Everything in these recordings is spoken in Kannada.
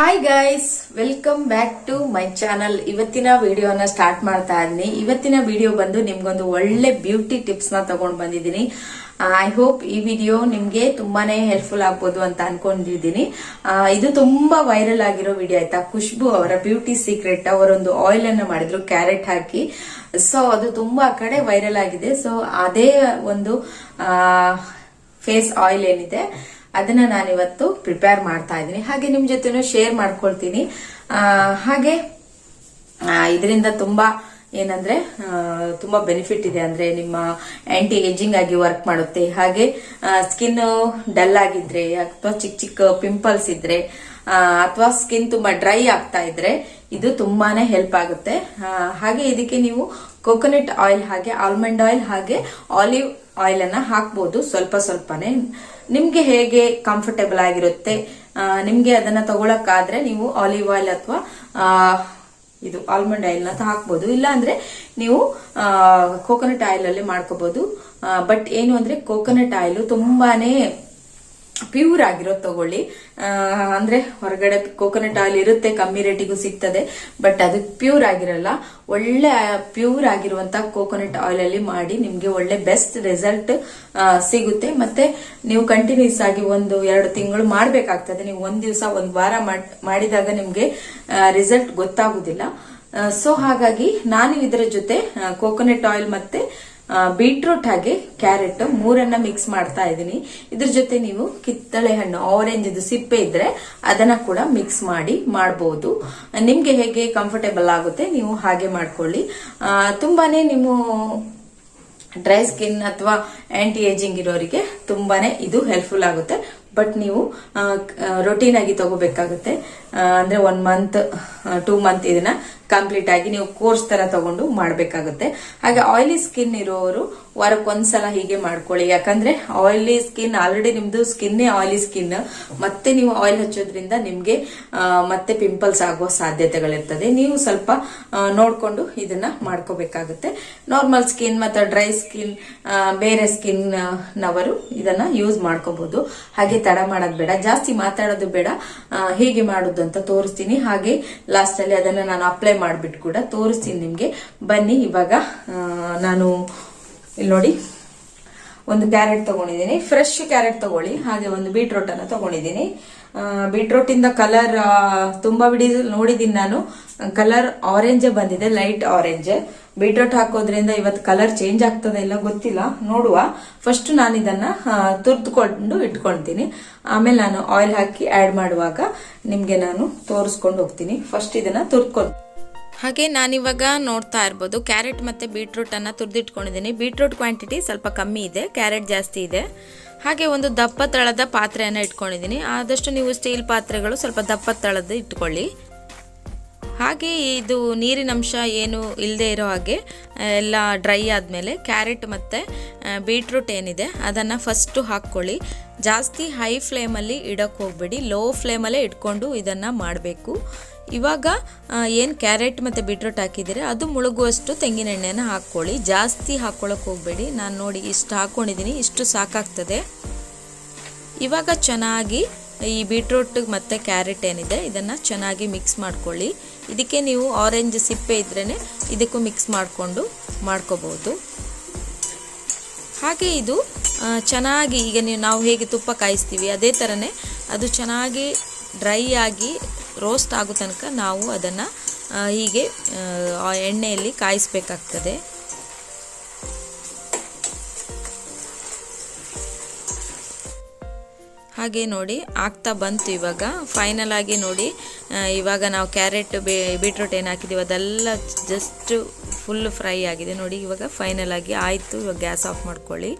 Hi guys welcome back to my channel ಇವತ್ತಿನ ವಿಡಿಯೋನ ಸ್ಟಾರ್ಟ್ ಮಾಡ್ತಾ ಇದ್ದೀನಿ. ಇವತ್ತಿನ ವಿಡಿಯೋ ಬಂದು ನಿಮ್ಗೊಂದು ಒಳ್ಳೆ ಬ್ಯೂಟಿ ಟಿಪ್ಸ್ನ ತಗೊಂಡ್ ಬಂದಿದ್ದೀನಿ. ಐ ಹೋಪ್ ಈ ವಿಡಿಯೋ ನಿಮ್ಗೆ ತುಂಬಾನೇ ಹೆಲ್ಪ್ಫುಲ್ ಆಗ್ಬೋದು ಅಂತ ಅನ್ಕೊಂಡಿದ್ದೀನಿ. ಇದು ತುಂಬಾ ವೈರಲ್ ಆಗಿರೋ ವಿಡಿಯೋ ಆಯ್ತಾ? ಖುಷ್ಬು ಅವರ ಬ್ಯೂಟಿ ಸೀಕ್ರೆಟ್ ಅವರೊಂದು ಆಯಿಲ್ ಅನ್ನ ಮಾಡಿದ್ರು ಕ್ಯಾರೆಟ್ ಹಾಕಿ. ಸೊ ಅದು ತುಂಬಾ ಕಡೆ ವೈರಲ್ ಆಗಿದೆ. ಸೊ ಅದೇ ಒಂದು ಫೇಸ್ ಆಯಿಲ್ ಏನಿದೆ. ಅದನ್ನ ನಾನಿವತ್ತು ಪ್ರಿಪೇರ್ ಮಾಡ್ತಾ ಇದ್ದೀನಿ. ಹಾಗೆ ನಿಮ್ ಜೊತೆನೂ ಶೇರ್ ಮಾಡ್ಕೊಳ್ತೀನಿ. ಹಾಗೆ ಇದರಿಂದ ತುಂಬಾ ಏನಂದ್ರೆ ತುಂಬಾ ಬೆನಿಫಿಟ್ ಇದೆ. ಅಂದ್ರೆ ನಿಮ್ಮ ಆಂಟಿ ಏಜಿಂಗ್ ಆಗಿ ವರ್ಕ್ ಮಾಡುತ್ತೆ. ಹಾಗೆ ಸ್ಕಿನ್ ಡಲ್ ಆಗಿದ್ರೆ, ಅಥವಾ ಚಿಕ್ಕ ಚಿಕ್ಕ ಪಿಂಪಲ್ಸ್ ಇದ್ರೆ ಅಥವಾ ಸ್ಕಿನ್ ತುಂಬಾ ಡ್ರೈ ಆಗ್ತಾ ಇದ್ರೆ, ಇದು ತುಂಬಾನೇ ಹೆಲ್ಪ್ ಆಗುತ್ತೆ. ಹಾಗೆ ಇದಕ್ಕೆ ನೀವು ಕೋಕೋನಟ್ ಆಯಿಲ್ ಹಾಗೆ ಆಲ್ಮಂಡ್ ಆಯಿಲ್ ಹಾಗೆ ಆಲಿವ್ ಆಯಿಲ್ ಅನ್ನ ಹಾಕ್ಬೋದು, ಸ್ವಲ್ಪ ಸ್ವಲ್ಪನೇ. ನಿಮ್ಗೆ ಹೇಗೆ ಕಂಫರ್ಟೇಬಲ್ ಆಗಿರುತ್ತೆ? ನಿಮ್ಗೆ ಅದನ್ನ ತಗೊಳಕ್ಕಾದ್ರೆ ನೀವು ಆಲಿವ್ ಆಯಿಲ್ ಅಥವಾ ಇದು ಆಲ್ಮಂಡ್ ಆಯಿಲ್ನ ಹಾಕ್ಬೋದು. ಇಲ್ಲ ಅಂದ್ರೆ ನೀವು ಕೋಕೋನಟ್ ಆಯಿಲ್ ಅಲ್ಲಿ ಮಾಡ್ಕೋಬಹುದು ಬಟ್ ಏನು ಅಂದ್ರೆ ಕೋಕೋನಟ್ ಆಯಿಲ್ ತುಂಬಾನೇ ಪ್ಯೂರ್ ಆಗಿರೋದು ತಗೊಳ್ಳಿ. ಅಂದ್ರೆ ಹೊರಗಡೆ ಕೋಕೋನಟ್ ಆಯಿಲ್ ಇರುತ್ತೆ, ಕಮ್ಮಿ ರೇಟಿಗೂ ಸಿಗ್ತದೆ ಬಟ್ ಅದು ಪ್ಯೂರ್ ಆಗಿರಲ್ಲ. ಒಳ್ಳೆ ಪ್ಯೂರ್ ಆಗಿರುವಂತ ಕೋಕೋನಟ್ ಆಯಿಲ್ ಅಲ್ಲಿ ಮಾಡಿ ನಿಮ್ಗೆ ಒಳ್ಳೆ ಬೆಸ್ಟ್ ರಿಸಲ್ಟ್ ಸಿಗುತ್ತೆ. ಮತ್ತೆ ನೀವು ಕಂಟಿನ್ಯೂಸ್ ಆಗಿ ಒಂದು ಎರಡು ತಿಂಗಳು ಮಾಡಬೇಕಾಗ್ತದೆ. ನೀವು ಒಂದ್ ದಿವಸ, ಒಂದ್ ವಾರ ಮಾಡ್- ಮಾಡಿದಾಗ ನಿಮ್ಗೆ ರಿಸಲ್ಟ್ ಗೊತ್ತಾಗುದಿಲ್ಲ. ಸೊ ಹಾಗಾಗಿ ನಾನು ಇದರ ಜೊತೆ ಕೋಕೋನಟ್ ಆಯಿಲ್ ಮತ್ತೆ ಬೀಟ್ರೂಟ್ ಹಾಗೆ ಕ್ಯಾರೆಟ್ ಮೂರನ್ನ ಮಿಕ್ಸ್ ಮಾಡ್ತಾ ಇದ್ದೀನಿ. ಇದ್ರ ಜೊತೆ ನೀವು ಕಿತ್ತಳೆ ಹಣ್ಣು ಆರೆಂಜ್ ಇದು ಸಿಪ್ಪೆ ಇದ್ರೆ ಅದನ್ನ ಕೂಡ ಮಿಕ್ಸ್ ಮಾಡಿ ಮಾಡಬಹುದು ನಿಮ್ಗೆ ಹೇಗೆ ಕಂಫರ್ಟೇಬಲ್ ಆಗುತ್ತೆ ನೀವು ಹಾಗೆ ಮಾಡ್ಕೊಳ್ಳಿ. ತುಂಬಾನೇ ನೀವು ಡ್ರೈ ಸ್ಕಿನ್ ಅಥವಾ ಆಂಟಿ ಏಜಿಂಗ್ ಇರೋರಿಗೆ ತುಂಬಾನೇ ಇದು ಹೆಲ್ಪ್ಫುಲ್ ಆಗುತ್ತೆ. ಬಟ್ ನೀವು ರೊಟೀನ್ ಆಗಿ ತಗೋಬೇಕಾಗುತ್ತೆ. ಅಂದ್ರೆ ಒನ್ ಮಂತ್ ಟೂ ಮಂತ್ ಇದನ್ನ ಕಂಪ್ಲೀಟ್ ಆಗಿ ನೀವು ಕೋರ್ಸ್ ತರ ತಗೊಂಡು ಮಾಡಬೇಕಾಗುತ್ತೆ. ಹಾಗೆ ಆಯಿಲಿ ಸ್ಕಿನ್ ಇರೋರು ವಾರಕ್ಕೊಂದ್ಸಲ ಹೀಗೆ ಮಾಡ್ಕೊಳ್ಳಿ. ಯಾಕಂದ್ರೆ ಆಯಿಲಿ ಸ್ಕಿನ್ ಆಲ್ರೆಡಿ ನಿಮ್ದು ಸ್ಕಿನ್ನೇ ಆಯಿಲಿ ಸ್ಕಿನ್ ಮತ್ತೆ ನೀವು ಆಯಿಲ್ ಹಚ್ಚೋದ್ರಿಂದ ನಿಮ್ಗೆ ಮತ್ತೆ ಪಿಂಪಲ್ಸ್ ಆಗುವ ಸಾಧ್ಯತೆಗಳಿರ್ತದೆ. ನೀವು ಸ್ವಲ್ಪ ನೋಡಿಕೊಂಡು ಇದನ್ನ ಮಾಡ್ಕೋಬೇಕಾಗುತ್ತೆ. ನಾರ್ಮಲ್ ಸ್ಕಿನ್ ಮತ್ತೆ ಡ್ರೈ ಸ್ಕಿನ್ ಬೇರೆ ಸ್ಕಿನ್ ನವರು ಇದನ್ನ ಯೂಸ್ ಮಾಡ್ಕೋಬಹುದು ಹಾಗೆ ತಡ ಮಾಡೋದು ಬೇಡ. ಜಾಸ್ತಿ ಮಾತಾಡೋದು ಬೇಡ. ಹೇಗೆ ಮಾಡುದು ಅಂತ ತೋರಿಸ್ತೀನಿ. ಹಾಗೆ ಲಾಸ್ಟ್ ಅಲ್ಲಿ ಅದನ್ನ ನಾನು ಅಪ್ಲೈ ಮಾಡಿಬಿಟ್ಟು ಕೂಡ ತೋರಿಸ್ತೀನಿ ನಿಮ್ಗೆ. ಬನ್ನಿ, ಇವಾಗ ನಾನು ಇಲ್ಲಿ ನೋಡಿ. ಒಂದು ಕ್ಯಾರೆಟ್ ತಗೊಂಡಿದ್ದೀನಿ. ಫ್ರೆಶ್ ಕ್ಯಾರೆಟ್ ತಗೊಳ್ಳಿ. ಹಾಗೆ ಒಂದು ಬೀಟ್ರೋಟ್ ಅನ್ನ ತಗೊಂಡಿದ್ದೀನಿ. ಬೀಟ್ರೋಟ್ ಇಂದ ಕಲರ್ ತುಂಬಾ ಬಿಡಿ ನೋಡಿದ್ದೀನಿ ನಾನು. ಕಲರ್ ಆರೆಂಜ್ ಬಂದಿದೆ ಲೈಟ್ ಆರೆಂಜ್ ಬೀಟ್ರೋಟ್ ಹಾಕೋದ್ರಿಂದ ಇವತ್ತು ಕಲರ್ ಚೇಂಜ್ ಆಗ್ತದೆ ಇಲ್ಲ ಗೊತ್ತಿಲ್ಲ. ನೋಡುವ. ಫಸ್ಟ್ ನಾನು ಇದನ್ನ ತುರ್ದುಕೊಂಡು ಇಟ್ಕೊಳ್ತೀನಿ. ಆಮೇಲೆ ನಾನು ಆಯಿಲ್ ಹಾಕಿ ಆಡ್ ಮಾಡುವಾಗ ನಿಮ್ಗೆ ನಾನು ತೋರಿಸ್ಕೊಂಡು ಹೋಗ್ತೀನಿ. ಫಸ್ಟ್ ಇದನ್ನ ತುರ್ದ್ಕೊಂಡು ಹಾಗೆ ನಾನಿವಾಗ ನೋಡ್ತಾ ಇರ್ಬೋದು ಕ್ಯಾರೆಟ್ ಮತ್ತು ಬೀಟ್ರೂಟನ್ನು ತುರಿದಿಟ್ಕೊಂಡಿದ್ದೀನಿ. ಬೀಟ್ರೂಟ್ ಕ್ವಾಂಟಿಟಿ ಸ್ವಲ್ಪ ಕಮ್ಮಿ ಇದೆ ಕ್ಯಾರೆಟ್ ಜಾಸ್ತಿ ಇದೆ. ಹಾಗೆ ಒಂದು ದಪ್ಪ ತಳದ ಪಾತ್ರೆಯನ್ನು ಇಟ್ಕೊಂಡಿದ್ದೀನಿ. ಆದಷ್ಟು ನೀವು ಸ್ಟೀಲ್ ಪಾತ್ರೆಗಳು ಸ್ವಲ್ಪ ದಪ್ಪ ತಳದ ಇಟ್ಕೊಳ್ಳಿ. ಹಾಗೆ ಇದು ನೀರಿನ ಅಂಶ ಏನು ಇಲ್ಲದೆ ಇರೋ ಹಾಗೆ ಎಲ್ಲ ಡ್ರೈ ಆದಮೇಲೆ ಕ್ಯಾರೆಟ್ ಮತ್ತು ಬೀಟ್ರೂಟ್ ಏನಿದೆ, ಅದನ್ನು ಫಸ್ಟು ಹಾಕ್ಕೊಳ್ಳಿ. ಜಾಸ್ತಿ ಹೈ ಫ್ಲೇಮಲ್ಲಿ ಇಡೋಕ್ಕೆ ಹೋಗಬೇಡಿ. ಲೋ ಫ್ಲೇಮಲ್ಲೇ ಇಟ್ಕೊಂಡು ಇದನ್ನು ಮಾಡಬೇಕು. ಇವಾಗ ಏನು ಕ್ಯಾರೆಟ್ ಮತ್ತು ಬೀಟ್ರೂಟ್ ಹಾಕಿದ್ದೀರಿ, ಅದು ಮುಳುಗುವಷ್ಟು ತೆಂಗಿನ ಎಣ್ಣೆನ ಹಾಕ್ಕೊಳ್ಳಿ. ಜಾಸ್ತಿ ಹಾಕ್ಕೊಳ್ಳೋಕೆ ಹೋಗಬೇಡಿ. ನಾನು ನೋಡಿ ಇಷ್ಟು ಹಾಕ್ಕೊಂಡಿದ್ದೀನಿ ಇಷ್ಟು ಸಾಕಾಗ್ತದೆ. ಇವಾಗ ಚೆನ್ನಾಗಿ ಈ ಬೀಟ್ರೂಟ್ ಮತ್ತು ಕ್ಯಾರೆಟ್ ಏನಿದೆ, ಇದನ್ನು ಚೆನ್ನಾಗಿ ಮಿಕ್ಸ್ ಮಾಡ್ಕೊಳ್ಳಿ. ಇದಕ್ಕೆ ನೀವು ಆರೆಂಜ್ ಸಿಪ್ಪೆ ಇದ್ರೇ ಇದಕ್ಕೂ ಮಿಕ್ಸ್ ಮಾಡಿಕೊಂಡು ಮಾಡ್ಕೋಬೋದು. ಹಾಗೆ ಇದು ಚೆನ್ನಾಗಿ ಈಗ ನೀವು, ನಾವು ಹೇಗೆ ತುಪ್ಪ ಕಾಯಿಸ್ತೀವಿ, ಅದೇ ಥರನೇ ಅದು ಚೆನ್ನಾಗಿ ಡ್ರೈ ಆಗಿ ರೋಸ್ಟ್ ಆಗೋ ತನಕ ನಾವು ಅದನ್ನು ಹೀಗೆ ಎಣ್ಣೆಯಲ್ಲಿ ಕಾಯಿಸಬೇಕಾಗ್ತದೆ. ಹಾಗೆ ನೋಡಿ, ಆಗ್ತಾ ಬಂತು ಇವಾಗ. ಫೈನಲ್ ಆಗಿ ನೋಡಿ ಇವಾಗ ನಾವು ಕ್ಯಾರೆಟ್, ಬೇ, ಬೀಟ್ರೂಟ್ ಏನು ಹಾಕಿದ್ದೀವಿ ಅದೆಲ್ಲ ಜಸ್ಟ್ ಫುಲ್ ಫ್ರೈ ಆಗಿದೆ. ನೋಡಿ, ಇವಾಗ ಫೈನಲ್ ಆಗಿ ಆಯಿತು. ಇವಾಗ ಗ್ಯಾಸ್ ಆಫ್ ಮಾಡ್ಕೊಳ್ಳಿ.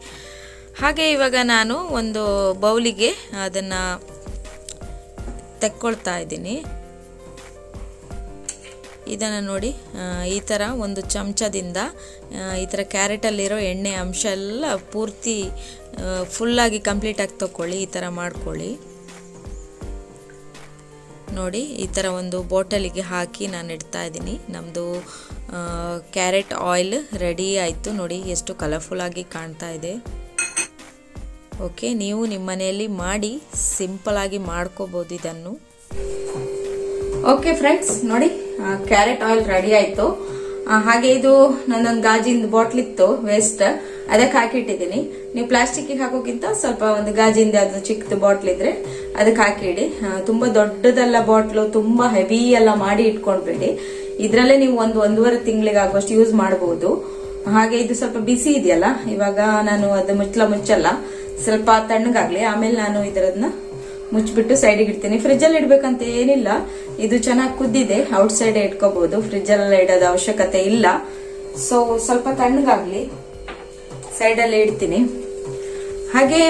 ಹಾಗೆ ಇವಾಗ ನಾನು ಒಂದು ಬೌಲಿಗೆ ಅದನ್ನು ತೆಕ್ಕೊಳ್ತಾ ಇದ್ದೀನಿ. ಇದನ್ನು ನೋಡಿ ಈ ಥರ ಒಂದು ಚಮಚದಿಂದ ಈ ಥರ ಕ್ಯಾರೆಟಲ್ಲಿರೋ ಎಣ್ಣೆ ಅಂಶ ಎಲ್ಲ ಪೂರ್ತಿ ಫುಲ್ಲಾಗಿ ಕಂಪ್ಲೀಟಾಗಿ ತಗೊಳ್ಳಿ ಈ ಥರ ಮಾಡ್ಕೊಳ್ಳಿ. ನೋಡಿ, ಈ ಥರ ಒಂದು ಬಾಟಲಿಗೆ ಹಾಕಿ ನಾನು ಇಡ್ತಾ ಇದ್ದೀನಿ. ನಮ್ಮದು ಕ್ಯಾರೆಟ್ ಆಯಿಲ್ ರೆಡಿ ಆಯಿತು. ನೋಡಿ, ಎಷ್ಟು ಕಲರ್ಫುಲ್ಲಾಗಿ ಕಾಣ್ತಾ ಇದೆ. ಓಕೆ, ನೀವು ನಿಮ್ಮ ಮನೆಯಲ್ಲಿ ಮಾಡಿ ಸಿಂಪಲಾಗಿ ಮಾಡ್ಕೋಬೋದು ಇದನ್ನು. ಓಕೆ ಫ್ರೆಂಡ್ಸ್, ನೋಡಿ ಕ್ಯಾರೆಟ್ ಆಯಿಲ್ ರೆಡಿ ಆಯ್ತು. ಹಾಗೆ ಇದು ನನ್ನೊಂದು ಗಾಜಿನ ಬಾಟ್ಲ್ ಇತ್ತು ವೇಸ್ಟ್ ಅದಕ್ಕೆ ಹಾಕಿಟ್ಟಿದ್ದೀನಿ. ನೀವು ಪ್ಲಾಸ್ಟಿಕ್ ಹಾಕೋಕ್ಕಿಂತ ಸ್ವಲ್ಪ ಒಂದು ಗಾಜಿಂದ ಅದು ಚಿಕ್ಕದು ಬಾಟ್ಲ್ ಇದ್ರೆ ಅದಕ್ಕೆ ಹಾಕಿಡಿ. ತುಂಬ ತುಂಬಾ ದೊಡ್ಡದಲ್ಲ ಬಾಟ್ಲು, ತುಂಬಾ ಹೆವಿ ಎಲ್ಲ ಮಾಡಿ ಇಟ್ಕೊಂಡ್ಬಿಡಿ ಇದ್ರಲ್ಲೇ ನೀವು ಒಂದು ಒಂದೂವರೆ ತಿಂಗಳಿಗೆ ಆಗುವಷ್ಟು ಯೂಸ್ ಮಾಡಬಹುದು ಹಾಗೆ ಇದು ಸ್ವಲ್ಪ ಬಿಸಿ ಇದೆಯಲ್ಲ, ಇವಾಗ ನಾನು ಅದು ಮುಚ್ಚಲ ಮುಚ್ಚಲ್ಲ. ಸ್ವಲ್ಪ ತಣ್ಣಗಾಗ್ಲಿ, ಆಮೇಲೆ ನಾನು ಇದರನ್ನ ಮುಚ್ಚಿಬಿಟ್ಟು ಸೈಡಿಗೆ ಇಡ್ತೀನಿ. ಫ್ರಿಜ್ ಅಲ್ಲಿ ಇಡ್ಬೇಕಂತ ಏನಿಲ್ಲ. ಇದು ಚೆನ್ನಾಗಿ ಕುದ್ದಿದೆ. ಔಟ್ ಸೈಡ್ ಇಟ್ಕೋಬಹುದು ಅಲ್ಲಿ ಇಡೋದ ಅವಶ್ಯಕತೆ ಇಲ್ಲ. ಸೊ ಸ್ವಲ್ಪ ತಣ್ಣಗಾಗ್ಲಿ ಸೈಡ್ ಅಲ್ಲಿ ಇಡ್ತೀನಿ. ಹಾಗೆ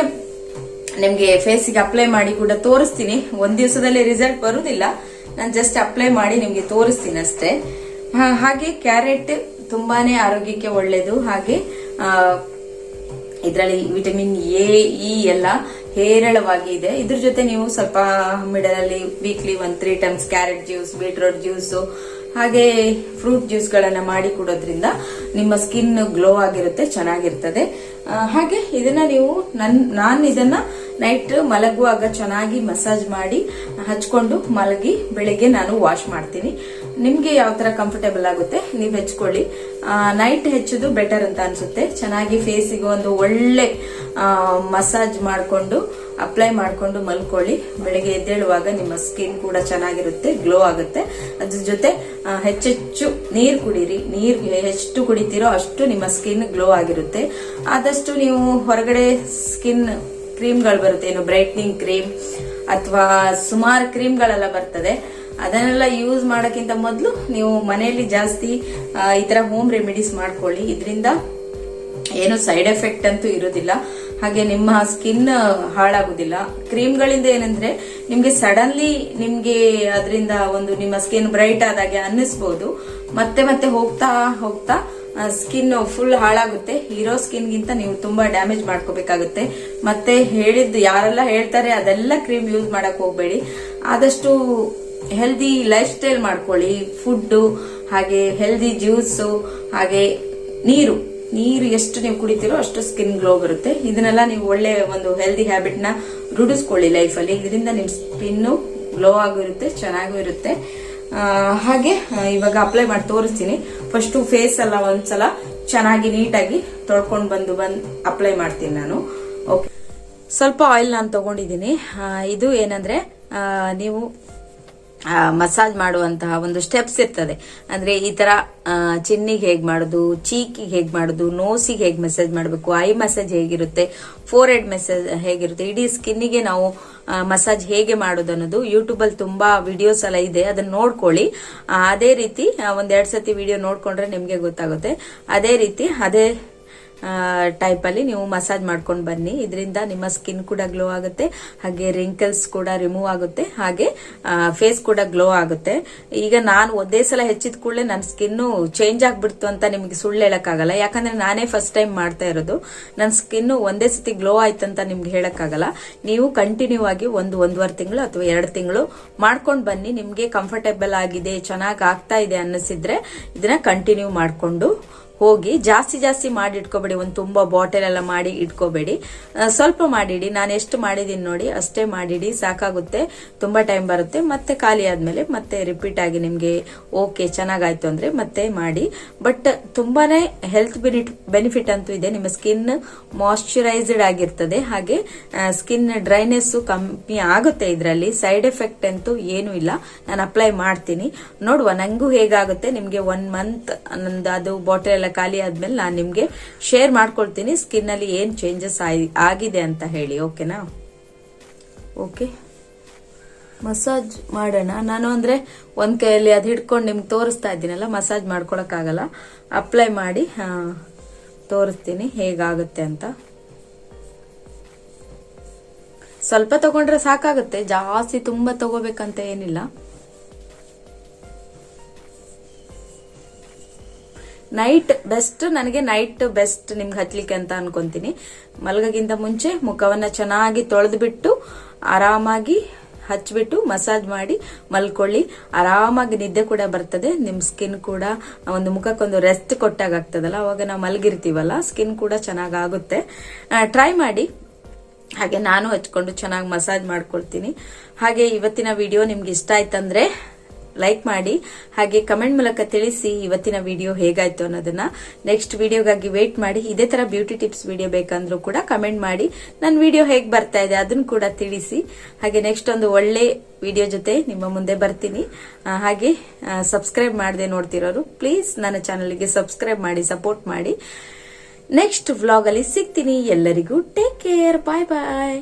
ನಿಮ್ಗೆ ಫೇಸಿಗೆ ಅಪ್ಲೈ ಮಾಡಿ ಕೂಡ ತೋರಿಸ್ತೀನಿ. ಒಂದ್ ದಿವಸದಲ್ಲಿ ರಿಸಲ್ಟ್ ಬರುದಿಲ್ಲ. ನಾನು ಜಸ್ಟ್ ಅಪ್ಲೈ ಮಾಡಿ ನಿಮ್ಗೆ ತೋರಿಸ್ತೀನಿ ಅಷ್ಟೇ. ಹಾಗೆ ಕ್ಯಾರೆಟ್ ತುಂಬಾನೇ ಆರೋಗ್ಯಕ್ಕೆ ಒಳ್ಳೇದು. ಹಾಗೆ ಇದರಲ್ಲಿ ವಿಟಮಿನ್ ಎ, ಇ ಎಲ್ಲ ಹೇರಳವಾಗಿ ಇದೆ. ಇದ್ರ ಜೊತೆ ನೀವು ಸ್ವಲ್ಪ ಮಿಡಲ್ ಅಲ್ಲಿ ವೀಕ್ಲಿ ಒಂದ್ three times carrot juice beetroot juice ಹಾಗೆ ಫ್ರೂಟ್ ಜ್ಯೂಸ್ ಗಳನ್ನ ಮಾಡಿ ಕೊಡೋದ್ರಿಂದ ನಿಮ್ಮ ಸ್ಕಿನ್ ಗ್ಲೋ ಆಗಿರುತ್ತೆ, ಚೆನ್ನಾಗಿರ್ತದೆ. ಹಾಗೆ ಇದನ್ನ ನೀವು ನನ್, ನಾನು ಇದನ್ನ ನೈಟ್ ಮಲಗುವಾಗ ಚೆನ್ನಾಗಿ ಮಸಾಜ್ ಮಾಡಿ ಹಚ್ಕೊಂಡು ಮಲಗಿ ಬೆಳಿಗ್ಗೆ ನಾನು ವಾಶ್ ಮಾಡ್ತೀನಿ. ನಿಮ್ಗೆ ಯಾವ ತರ ಕಂಫರ್ಟೇಬಲ್ ಆಗುತ್ತೆ, ನೀವು ಹೆಚ್ಕೊಳ್ಳಿ. ನೈಟ್ ಹೆಚ್ಚುದು ಬೆಟರ್ ಅಂತ ಅನ್ಸುತ್ತೆ. ಚೆನ್ನಾಗಿ ಫೇಸಿಗೆ ಒಂದು ಒಳ್ಳೆ ಮಸಾಜ್ ಮಾಡಿಕೊಂಡು ಅಪ್ಲೈ ಮಾಡಿಕೊಂಡು ಮಲ್ಕೊಳ್ಳಿ. ಬೆಳಿಗ್ಗೆ ಎದ್ದೇಳುವಾಗ ನಿಮ್ಮ ಸ್ಕಿನ್ ಕೂಡ ಚೆನ್ನಾಗಿರುತ್ತೆ ಗ್ಲೋ ಆಗುತ್ತೆ. ಅದ್ರ ಜೊತೆ ಹೆಚ್ಚೆಚ್ಚು ನೀರು ಕುಡೀರಿ. ನೀರು ಎಷ್ಟು ಕುಡಿತೀರೋ ಅಷ್ಟು ನಿಮ್ಮ ಸ್ಕಿನ್ ಗ್ಲೋ ಆಗಿರುತ್ತೆ. ಆದಷ್ಟು ನೀವು ಹೊರಗಡೆ ಸ್ಕಿನ್ ಕ್ರೀಮ್ಗಳು ಬರುತ್ತೆ. ಏನು ಬ್ರೈಟ್ನಿಂಗ್ ಕ್ರೀಮ್ ಅಥವಾ ಸುಮಾರು ಕ್ರೀಮ್ಗಳೆಲ್ಲ ಬರ್ತದೆ. ಅದನ್ನೆಲ್ಲ ಯೂಸ್ ಮಾಡೋಕ್ಕಿಂತ ಮೊದಲು ನೀವು ಮನೆಯಲ್ಲಿ ಜಾಸ್ತಿ ಈ ಥರ ಹೋಮ್ ರೆಮಿಡೀಸ್ ಮಾಡ್ಕೊಳ್ಳಿ. ಇದರಿಂದ ಏನು ಸೈಡ್ ಎಫೆಕ್ಟ್ ಅಂತೂ ಇರೋದಿಲ್ಲ. ಹಾಗೆ ನಿಮ್ಮ ಸ್ಕಿನ್ ಹಾಳಾಗುದಿಲ್ಲ. ಕ್ರೀಮ್ಗಳಿಂದ ಏನಂದ್ರೆ, ನಿಮ್ಗೆ ಸಡನ್ಲಿ ನಿಮ್ಗೆ ಅದರಿಂದ ಒಂದು ನಿಮ್ಮ ಸ್ಕಿನ್ ಬ್ರೈಟ್ ಆದಾಗೆ ಅನ್ನಿಸ್ಬೋದು. ಮತ್ತೆ ಮತ್ತೆ ಹೋಗ್ತಾ ಹೋಗ್ತಾ ಸ್ಕಿನ್ ಫುಲ್ ಹಾಳಾಗುತ್ತೆ. ಹೀರೋ ಸ್ಕಿನ್ಗಿಂತ ನೀವು ತುಂಬಾ ಡ್ಯಾಮೇಜ್ ಮಾಡ್ಕೋಬೇಕಾಗುತ್ತೆ. ಮತ್ತೆ ಹೇಳಿದ್ದು ಯಾರೆಲ್ಲ ಹೇಳ್ತಾರೆ, ಅದೆಲ್ಲ ಕ್ರೀಮ್ ಯೂಸ್ ಮಾಡಕ್ ಹೋಗ್ಬೇಡಿ. ಆದಷ್ಟು ಹೆಲ್ದಿ ಲೈಫ್ ಸ್ಟೈಲ್ ಮಾಡ್ಕೊಳ್ಳಿ. ಫುಡ್ ಹಾಗೆ ಹೆಲ್ದಿ ಜ್ಯೂಸು ಹಾಗೆ ನೀರು. ನೀರು ಎಷ್ಟು ನೀವು ಕುಡಿತೀರೋ ಅಷ್ಟು ಸ್ಕಿನ್ ಗ್ಲೋ ಬರುತ್ತೆ. ಇದನ್ನೆಲ್ಲ ನೀವು ಒಳ್ಳೆ ಒಂದು ಹೆಲ್ದಿ ಹ್ಯಾಬಿಟ್ನ ರೂಢಿಸ್ಕೊಳ್ಳಿ ಲೈಫಲ್ಲಿ ಇದರಿಂದ ನಿಮ್ಮ ಸ್ಕಿನ್ ಗ್ಲೋ ಆಗಿರುತ್ತೆ ಚೆನ್ನಾಗೂ ಇರುತ್ತೆ. ಹಾಗೆ ಇವಾಗ ಅಪ್ಲೈ ಮಾಡಿ ತೋರಿಸ್ತೀನಿ. ಫಸ್ಟ್ ಫೇಸ್ ಎಲ್ಲ ಒಂದ್ಸಲ ಚೆನ್ನಾಗಿ ನೀಟಾಗಿ ತೊಳ್ಕೊಂಡು ಬಂದು ಬಂದು ಅಪ್ಲೈ ಮಾಡ್ತೀನಿ ನಾನು. ಓಕೆ ಸ್ವಲ್ಪ ಆಯಿಲ್ ನಾನು ತಗೊಂಡಿದ್ದೀನಿ. ಇದು ಏನಂದ್ರೆ ನೀವು ಮಸಾಜ್ ಮಾಡುವಂತಹ ಒಂದು ಸ್ಟೆಪ್ಸ್ ಇರ್ತದೆ. ಅಂದ್ರೆ ಈ ತರ ಚಿನ್ನಿಗೆ ಹೇಗ್ ಮಾಡೋದು, ಚೀಕಿಗೆ ಹೇಗ್ ಮಾಡೋದು, ನೋಸಿಗೆ ಹೇಗ್ ಮೆಸೇಜ್ ಮಾಡಬೇಕು ಐ ಮಸಾಜ್ ಹೇಗಿರುತ್ತೆ ಫೋರ್ ಹೆಡ್ ಮೆಸೇಜ್ ಹೇಗಿರುತ್ತೆ, ಇಡೀ ಸ್ಕಿನ್ನಿಗೆ ನಾವು ಮಸಾಜ್ ಹೇಗೆ ಮಾಡೋದು ಅನ್ನೋದು ಯೂಟ್ಯೂಬ್ ಅಲ್ಲಿ ತುಂಬಾ ವಿಡಿಯೋಸ್ ಎಲ್ಲ ಇದೆ ಅದನ್ನ ನೋಡ್ಕೊಳ್ಳಿ. ಅದೇ ರೀತಿ ಒಂದ್ ಒಂದೆರಡು ಸತಿ ವಿಡಿಯೋ ನೋಡ್ಕೊಂಡ್ರೆ ನಿಮ್ಗೆ ಗೊತ್ತಾಗುತ್ತೆ. ಅದೇ ರೀತಿ, ಅದೇ ಟೈಪ್ ಅಲ್ಲಿ ನೀವು ಮಸಾಜ್ ಮಾಡ್ಕೊಂಡು ಬನ್ನಿ. ಇದರಿಂದ ನಿಮ್ಮ ಸ್ಕಿನ್ ಕೂಡ ಗ್ಲೋ ಆಗುತ್ತೆ. ಹಾಗೆ ರಿಂಕಲ್ಸ್ ಕೂಡ ರಿಮೂವ್ ಆಗುತ್ತೆ. ಹಾಗೆ ಫೇಸ್ ಕೂಡ ಗ್ಲೋ ಆಗುತ್ತೆ. ಈಗ ನಾನು ಒಂದೇ ಸಲ ಹೆಚ್ಚಿದ ಕೂಡಲೇ ನನ್ನ ಸ್ಕಿನ್ ಚೇಂಜ್ ಆಗ್ಬಿಡ್ತು ಅಂತ ನಿಮಗೆ ಸುಳ್ಳು ಹೇಳೋಕ್ಕಾಗಲ್ಲ. ಯಾಕಂದ್ರೆ ನಾನೇ ಫಸ್ಟ್ ಟೈಮ್ ಮಾಡ್ತಾ ಇರೋದು. ನನ್ನ ಸ್ಕಿನ್ ಒಂದೇ ಸತಿ ಗ್ಲೋ ಅಂತ ನಿಮ್ಗೆ ಹೇಳೋಕ್ಕಾಗಲ್ಲ. ನೀವು ಕಂಟಿನ್ಯೂ ಆಗಿ ಒಂದು ಒಂದೂವರೆ ತಿಂಗಳು ಅಥವಾ ಎರಡು ತಿಂಗಳು ಮಾಡ್ಕೊಂಡು ಬನ್ನಿ. ನಿಮಗೆ ಕಂಫರ್ಟೇಬಲ್ ಆಗಿದೆ, ಚೆನ್ನಾಗಿ ಆಗ್ತಾ ಇದೆ ಅನ್ನಿಸಿದ್ರೆ ಇದನ್ನ ಕಂಟಿನ್ಯೂ ಮಾಡ್ಕೊಂಡು ಹೋಗಿ ಜಾಸ್ತಿ ಜಾಸ್ತಿ ಮಾಡಿ ಇಟ್ಕೋಬೇಡಿ, ಒಂದು ತುಂಬ ಬಾಟಲ್ ಎಲ್ಲ ಮಾಡಿ ಇಟ್ಕೋಬೇಡಿ. ಸ್ವಲ್ಪ ಮಾಡಿಡಿ, ನಾನು ಎಷ್ಟು ಮಾಡಿದ್ದೀನಿ ನೋಡಿ, ಅಷ್ಟೇ ಮಾಡಿಡಿ, ಸಾಕಾಗುತ್ತೆ, ತುಂಬ ಟೈಮ್ ಬರುತ್ತೆ. ಮತ್ತೆ ಖಾಲಿ ಆದಮೇಲೆ ಮತ್ತೆ ರಿಪೀಟ್ ಆಗಿ ನಿಮಗೆ ಓಕೆ ಚೆನ್ನಾಗಾಯ್ತು ಅಂದರೆ ಮತ್ತೆ ಮಾಡಿ. ಬಟ್ ತುಂಬಾನೇ ಹೆಲ್ತ್ ಬೆನಿಟ್ ಬೆನಿಫಿಟ್ ಅಂತೂ ಇದೆ. ನಿಮ್ಮ ಸ್ಕಿನ್ ಮಾಯಶ್ಚರೈಸ್ಡ್ ಆಗಿರ್ತದೆ. ಹಾಗೆ ಸ್ಕಿನ್ ಡ್ರೈನೆಸ್ಸು ಕಮ್ಮಿ ಆಗುತ್ತೆ ಇದರಲ್ಲಿ. ಸೈಡ್ ಎಫೆಕ್ಟ್ ಅಂತೂ ಏನೂ ಇಲ್ಲ. ನಾನು ಅಪ್ಲೈ ಮಾಡ್ತೀನಿ. ನೋಡುವ ನನಗೂ ಹೇಗಾಗುತ್ತೆ? ನಿಮಗೆ ಒನ್ ಮಂತ್ ನಂದು ಅದು ಬಾಟಲ್ ಎಲ್ಲ ಖಾಲಿ ಆದ್ಮೇಲೆ ನಾನು ನಿಮ್ಗೆ ಶೇರ್ ಮಾಡ್ಕೊಳ್ತೀನಿ. ಸ್ಕಿನ್ ಅಲ್ಲಿ ಏನ್ ಚೇಂಜಸ್ ಆಗಿದೆ ಅಂತ ಹೇಳಿ ಓಕೆನಾ ಓಕೆ ಮಸಾಜ್ ಮಾಡೋಣ. ನಾನು ಅಂದ್ರೆ ಒಂದ್ ಕೈಯಲ್ಲಿ ಅದು ಹಿಡ್ಕೊಂಡು ನಿಮ್ಗೆ ತೋರಿಸ್ತಾ ಇದ್ದೀನಲ್ಲ ಮಸಾಜ್ ಮಾಡ್ಕೊಳಕ್ಕಾಗಲ್ಲ. ಅಪ್ಲೈ ಮಾಡಿ ತೋರಿಸ್ತೀನಿ ಹೇಗಾಗುತ್ತೆ ಅಂತ. ಸ್ವಲ್ಪ ತಗೊಂಡ್ರೆ ಸಾಕಾಗುತ್ತೆ. ಜಾಸ್ತಿ ತುಂಬಾ ತಗೋಬೇಕಂತ ಏನಿಲ್ಲ. ನೈಟ್ ಬೆಸ್ಟ್ ನನಗೆ ನೈಟ್ ಬೆಸ್ಟ್ ನಿಮ್ಗೆ ಹಚ್ಚಲಿಕ್ಕೆ ಅಂತ ಅನ್ಕೊಂತೀನಿ. ಮಲಗಕ್ಕಿಂತ ಮುಂಚೆ ಮುಖವನ್ನ ಚೆನ್ನಾಗಿ ತೊಳೆದು ಬಿಟ್ಟು ಆರಾಮಾಗಿ ಹಚ್ಚಿಬಿಟ್ಟು ಮಸಾಜ್ ಮಾಡಿ ಮಲ್ಕೊಳ್ಳಿ. ಆರಾಮಾಗಿ ನಿದ್ದೆ ಕೂಡ ಬರ್ತದೆ. ನಿಮ್ಮ ಸ್ಕಿನ್ ಕೂಡ ಒಂದು ಮುಖಕ್ಕೊಂದು ರೆಸ್ಟ್ ಕೊಟ್ಟಾಗ ಆಗ್ತದಲ್ಲ, ಅವಾಗ ನಾವು ಮಲಗಿರ್ತೀವಲ್ಲ ಸ್ಕಿನ್ ಕೂಡ ಚೆನ್ನಾಗಾಗುತ್ತೆ. ಟ್ರೈ ಮಾಡಿ. ಹಾಗೆ ನಾನು ಹಚ್ಕೊಂಡು ಚೆನ್ನಾಗಿ ಮಸಾಜ್ ಮಾಡ್ಕೊಳ್ತೀನಿ. ಹಾಗೆ ಇವತ್ತಿನ ವಿಡಿಯೋ ನಿಮ್ಗೆ ಇಷ್ಟ ಆಯ್ತಂದ್ರೆ ಲೈಕ್ ಮಾಡಿ, ಹಾಗೆ ಕಮೆಂಟ್ ಮೂಲಕ ತಿಳಿಸಿ ಇವತ್ತಿನ ವಿಡಿಯೋ ಹೇಗಾಯ್ತು ಅನ್ನೋದನ್ನ ನೆಕ್ಸ್ಟ್ ವಿಡಿಯೋಗಾಗಿ ವೇಟ್ ಮಾಡಿ, ಇದೇ ತರ ಬ್ಯೂಟಿ ಟಿಪ್ಸ್ ವಿಡಿಯೋ ಬೇಕಂದ್ರೂ ಕೂಡ ಕಮೆಂಟ್ ಮಾಡಿ ನನ್ನ ವಿಡಿಯೋ ಹೇಗೆ ಬರ್ತಾ ಇದೆ ಅದನ್ನು ಕೂಡ ತಿಳಿಸಿ, ಹಾಗೆ ನೆಕ್ಸ್ಟ್ ಒಂದು ಒಳ್ಳೆ ವಿಡಿಯೋ ಜೊತೆ ನಿಮ್ಮ ಮುಂದೆ ಬರ್ತೀನಿ. ಹಾಗೆ ಸಬ್ಸ್ಕ್ರೈಬ್ ಮಾಡದೆ ನೋಡ್ತಿರೋರು ಪ್ಲೀಸ್ ನನ್ನ ಚಾನಲ್ಗೆ ಸಬ್ಸ್ಕ್ರೈಬ್ ಮಾಡಿ ಸಪೋರ್ಟ್ ಮಾಡಿ. ನೆಕ್ಸ್ಟ್ ವ್ಲಾಗ್ ಅಲ್ಲಿ ಸಿಗ್ತೀನಿ ಎಲ್ಲರಿಗೂ. ಟೇಕ್ ಕೇರ್ ಬಾಯ್ ಬಾಯ್